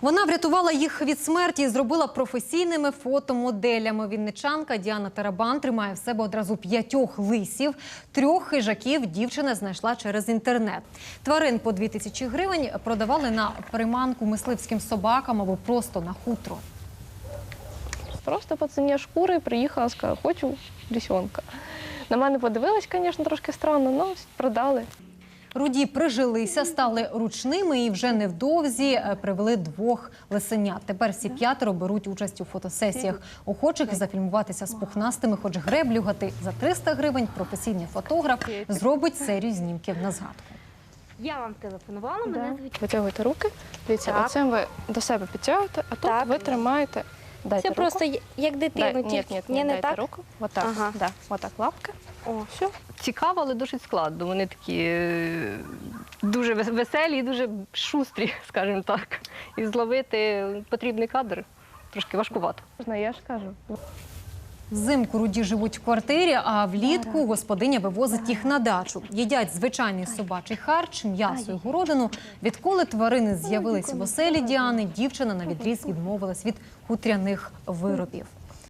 Вона врятувала їх від смерті і зробила професійними фотомоделями. Вінничанка Діана Тарабан тримає в себе одразу п'ятьох лисів. Трьох хижаків дівчина знайшла через інтернет. Тварин по дві тисячі гривень продавали на приманку мисливським собакам або просто на хутро. Просто по ціні шкури приїхала, сказала, хочу лисенка. На мене подивились, звісно, трошки странно, але продали. Руді прижилися, стали ручними і вже невдовзі е, привели двох лисенят. Тепер всі п'ятеро беруть участь у фотосесіях. Охочих зафільмуватися з пухнастими, хоч греблюгати за 300 гривень. Професійний фотограф зробить серію знімків на згадку. Я вам телефонувала, мене звуть. Витягуйте руки. Дивіться, Так. оцим ви до себе підтягуєте, а тут Так. ви тримаєте. Дайте Це руку. просто як дитину. Дай, ні, ні, Ні, ні, не дайте так? руку. Отак, Ага. да, отак лапки. О, Все. цікаво, але досить складно. Вони такі е, дуже веселі і дуже шустрі, скажімо так. І зловити потрібний кадр трошки важкувато. Можна, я ж кажу. Взимку руді живуть в квартирі, а влітку господиня вивозить їх на дачу. Їдять звичайний собачий харч, м'ясо і городину. Відколи тварини з'явились в оселі Діани, дівчина на відріз відмовилась від хутряних виробів.